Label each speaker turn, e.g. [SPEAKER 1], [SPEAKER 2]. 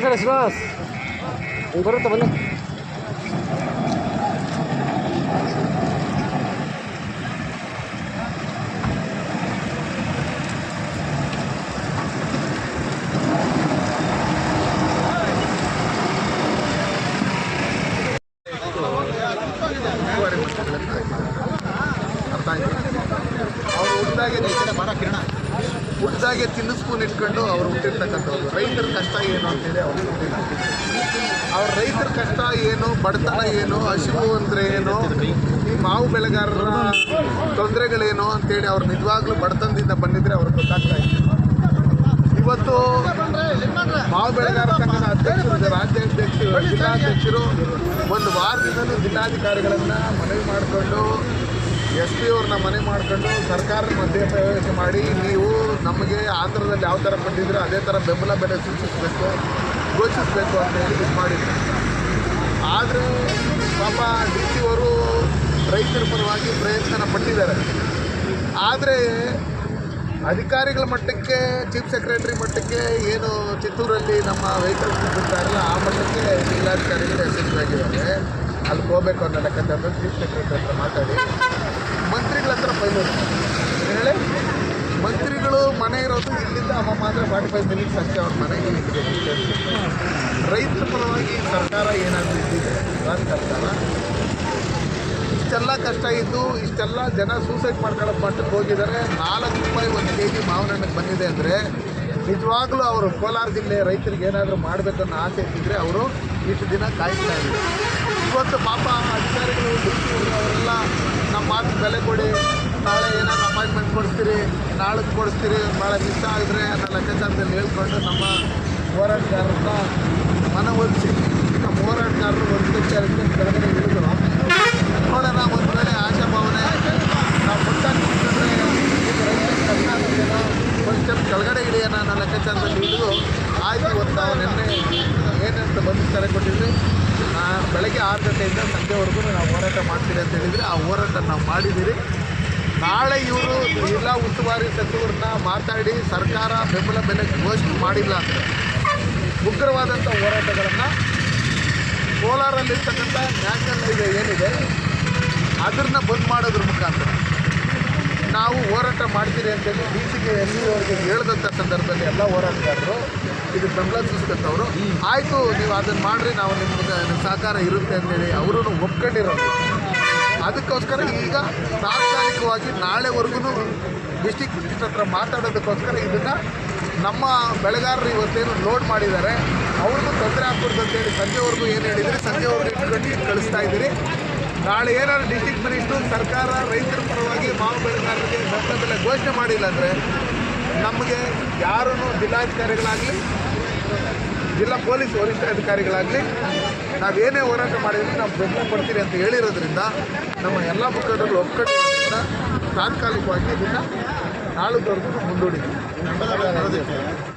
[SPEAKER 1] からします。ご
[SPEAKER 2] らんともね。ಹುಟ್ಟಿದಾಗೆ ತಿನ್ನು ಸ್ಪೂನ್ ಇಟ್ಕೊಂಡು ಅವ್ರು ಹುಟ್ಟಿರ್ತಕ್ಕಂಥವ್ರು. ರೈತರ ಕಷ್ಟ ಏನು ಅಂತೇಳಿ ಅವ್ರು ಅವ್ರ ರೈತರ ಕಷ್ಟ ಏನು, ಬಡತನ ಏನು, ಹಸಿವು ಅಂದರೆ ಏನು, ಈ ಮಾವು ಬೆಳೆಗಾರರ ತೊಂದರೆಗಳೇನು ಅಂತೇಳಿ ಅವ್ರು ನಿಜವಾಗ್ಲೂ ಬಡತನದಿಂದ ಬಂದಿದ್ರೆ ಅವ್ರಿಗೆ ಗೊತ್ತಾಗ್ತಾ ಇತ್ತು ಇವತ್ತು ಮಾವು ಬೆಳೆಗಾರ ಸಂಘದ ಅಧ್ಯಕ್ಷರು, ರಾಜ್ಯಾಧ್ಯಕ್ಷರು, ಜಿಲ್ಲಾಧ್ಯಕ್ಷರು ಒಂದು ವಾರದಿಂದಲೂ ಜಿಲ್ಲಾಧಿಕಾರಿಗಳನ್ನು ಮನವಿ ಮಾಡಿಕೊಂಡು ಎಸ್ ಪಿ ಅವ್ರನ್ನ ಮನೆ ಮಾಡಿಕೊಂಡು ಮಧ್ಯ ಪ್ರವೇಶ ಮಾಡಿ ನೀವು ನಮಗೆ ಆಂಧ್ರದಲ್ಲಿ ಯಾವ ಥರ ಬಂದಿದ್ರೆ ಅದೇ ಥರ ಬೆಂಬಲ ಬೆಲೆ ಸೂಚಿಸಬೇಕು, ಘೋಷಿಸಬೇಕು ಅಂತ ಹೇಳಿ ಇದು ಮಾಡಿದ್ರು. ಆದರೆ ಪಾಪ ಡಿ ಸಿ ಅವರು ರೈತರ ಪರವಾಗಿ ಪ್ರಯತ್ನ ಪಟ್ಟಿದ್ದಾರೆ. ಆದರೆ ಅಧಿಕಾರಿಗಳ ಮಟ್ಟಕ್ಕೆ, ಚೀಫ್ ಸೆಕ್ರೆಟರಿ ಮಟ್ಟಕ್ಕೆ ಏನು ಚಿತ್ತೂರಲ್ಲಿ ನಮ್ಮ ವೆಹಿಕಲ್ಸ್ ಬಿಡ್ತಾರಲ್ಲ ಆ ಮಟ್ಟಕ್ಕೆ ಜಿಲ್ಲಾಧಿಕಾರಿಗಳು ಯಶಸ್ವಿಯಾಗಿದ್ದಾರೆ. ಅಲ್ಲಿ ಹೋಗ್ಬೇಕು ಅನ್ನೋ ಲೆಕ್ಕಾಚಾರದಲ್ಲಿ ಚೀಫ್ ಸೆಕ್ರೆಟರಿ ಹತ್ರ ಮಾತಾಡಿ. ಮಂತ್ರಿಗಳ ಹತ್ರ ಫೈನಲ್ ಹೇಳಿ? ಮಂತ್ರಿಗಳು ಮನೆ ಇರೋದು ಇಲ್ಲಿಂದ ಅಮ್ಮ ಮಾತ್ರ ಫಾರ್ಟಿ ಫೈವ್ ಮಿನಿಟ್ಸ್ ಅಷ್ಟೇ ಅವ್ರ ಮನೆಗೆ ರೈತರ ಪರವಾಗಿ ಸರ್ಕಾರ ಏನಾದರೂ ಇದ್ದಿದೆ ರಾಜ್ಯ ಸರ್ಕಾರ ಇಷ್ಟೆಲ್ಲ ಕಷ್ಟ ಇದ್ದು, ಇಷ್ಟೆಲ್ಲ ಜನ ಸೂಸೈಡ್ ಮಾಡ್ಕೊಳ್ಳೋ ಮಟ್ಟಕ್ಕೆ ಹೋಗಿದ್ದಾರೆ. ನಾಲ್ಕು ರೂಪಾಯಿ ಒಂದು ಕೆ ಜಿ ಮಾವಿನ ಹಣ್ಣಿಗೆ ಬಂದಿದೆ ಅಂದರೆ ನಿಜವಾಗ್ಲೂ ಅವರು ಕೋಲಾರ ಜಿಲ್ಲೆ ರೈತರಿಗೆ ಏನಾದರೂ ಮಾಡಬೇಕನ್ನೋ ಆಸೆ ಇದ್ದಿದ್ರೆ ಅವರು ಇಷ್ಟು ದಿನ ಕಾಯ್ತಾ ಇದ್ರು. ಇವತ್ತು ಪಾಪ ಅಧಿಕಾರಿಗಳು ಅವರೆಲ್ಲ ನಮ್ಮ ಮಾತು ಬೆಲೆ ಕೊಡಿ, ನಾಳೆ ಏನಾದ್ರು ಅಪಾಯಿಂಟ್ಮೆಂಟ್ ಕೊಡಿಸ್ತೀರಿ, ನಾಳೆ ಕೊಡಿಸ್ತೀರಿ, ಭಾಳ ಮಿಸ್ ಆಗಿದ್ರೆ ಅನ್ನೋ ಲೆಕ್ಕಾಚಾರದಲ್ಲಿ ಹೇಳ್ಕೊಂಡು ನಮ್ಮ ಹೋರಾಟಗಾರರನ್ನ ಮನವೊಲಿಸಿ. ನಮ್ಮ ಹೋರಾಟಗಾರರು ಒಂದು ಕೆಳಗಡೆ ಇಳಿದ್ರು ನೋಡೋಣ ಒಂದು ವೇಳೆ ಆಶಾಭಾವನೆ ನಾವು ಮುಟ್ಟ ನಿಂತ್ಕೊಂಡ್ರೆ ಈಗ ರೈತರಿಗೆ ಕಷ್ಟ ಆಗುತ್ತೇನೋ ಒಂದು ಸ್ಟೆಪ್ ಕೆಳಗಡೆ ಇಳಿಯೋಣ ಲೆಕ್ಕಾಚಾರದಲ್ಲಿ ಹಿಡಿದು ಆಯ್ತು ಇವತ್ತು ನಾವು ನಿನ್ನೆ ಏನಂತ ಬಂದು ಕರೆ ಕೊಟ್ಟಿದ್ರಿ ಬೆಳಗ್ಗೆ ಆರು ಗಂಟೆಯಿಂದ ಸಂಜೆವರೆಗೂ ನಾವು ಹೋರಾಟ ಮಾಡ್ತೀರಿ ಅಂತ ಹೇಳಿದರೆ. ಆ ಹೋರಾಟ ನಾವು ಮಾಡಿದ್ದೀರಿ. ನಾಳೆ ಇವರು ಜಿಲ್ಲಾ ಉಸ್ತುವಾರಿ ಸಚಿವರನ್ನ ಮಾತಾಡಿ ಸರ್ಕಾರ ಬೆಂಬಲ ಬೆಲೆ ಘೋಷಣೆ ಮಾಡಿಲ್ಲ ಅಂದರೆ ಉಗ್ರವಾದಂಥ ಹೋರಾಟಗಳನ್ನು ಕೋಲಾರಲ್ಲಿರ್ತಕ್ಕಂಥ ನ್ಯಾಷನಲ್ ಹೈವೇ ಏನಿದೆ ಅದನ್ನು ಬಂದ್ ಮಾಡೋದ್ರ ಮುಖಾಂತರ. ನಾವು ಹೋರಾಟ ಮಾಡ್ತೀರಿ ಅಂತೇಳಿ ಡಿ ಕೆ ಎಸ್ ಸಿ ಅವರಿಗೆ ಹೇಳಿದಂಥ ಸಂದರ್ಭದಲ್ಲಿ ಎಲ್ಲ ಹೋರಾಟಗಾರರು, ಇದು ಬೆಂಬಲ ಸೂಚಿಸಿದಂಥವ್ರು. ಆಯಿತು, ನೀವು ಅದನ್ನು ಮಾಡಿರಿ, ನಾವು ನಿಮ್ಗೆ ಸಹಕಾರ ಇರುತ್ತೆ ಅಂತೇಳಿ ಅವರು ಒಪ್ಕೊಂಡಿರೋದು. ಅದಕ್ಕೋಸ್ಕರ ಈಗ ತಾತ್ಕಾಲಿಕವಾಗಿ ನಾಳೆವರೆಗೂ ಡಿಸ್ಟಿಕ್ ಹತ್ರ ಮಾತಾಡೋದಕ್ಕೋಸ್ಕರ ಇದನ್ನು ನಮ್ಮ ಬೆಳೆಗಾರರು ಇವತ್ತೇನು ಲೋಡ್ ಮಾಡಿದ್ದಾರೆ, ಅವ್ರಿಗೂ ತೊಂದರೆ ಆಗ್ಬಾರ್ದು ಅಂತೇಳಿ ಸಂಜೆವರೆಗೂ ಏನು ಹೇಳಿದರೆ, ಸಂಜೆವರೆಗೂ ಇಟ್ಕೊಂಡು ಕಳಿಸ್ತಾ ಇದ್ದೀರಿ. ನಾಳೆ ಏನಾದ್ರು ಡಿಸ್ಟಿಕ್ ಮಿನಿಸ್ಟರ್ ಸರ್ಕಾರ, ರೈತರ ಪರವಾಗಿ ಮಾವು ಬೆಳೆಗಾರರಿಗೆ ಬೆಂಬಲ ಬೆಲೆ ಘೋಷಣೆ ಮಾಡಿಲ್ಲ ಅಂದರೆ ನಮಗೆ ಯಾರೂ ಜಿಲ್ಲಾಧಿಕಾರಿಗಳಾಗಲಿ, ಜಿಲ್ಲಾ ಪೊಲೀಸ್ ವರಿಷ್ಠಾಧಿಕಾರಿಗಳಾಗಲಿ ನಾವೇನೇ ಹೋರಾಟ ಮಾಡಿದ್ರು ನಾವು ಬೆಂಬಲ ಕೊಡ್ತೀರಿ ಅಂತ ಹೇಳಿರೋದ್ರಿಂದ ನಮ್ಮ ಎಲ್ಲ ಮುಖಂಡರು ಒಕ್ಕಟ್ಟು ತಾತ್ಕಾಲಿಕವಾಗಿ ಇದನ್ನು ನಾಳದವರೆಗೂ ಮುಂದೂಡಿದ್ದೀವಿ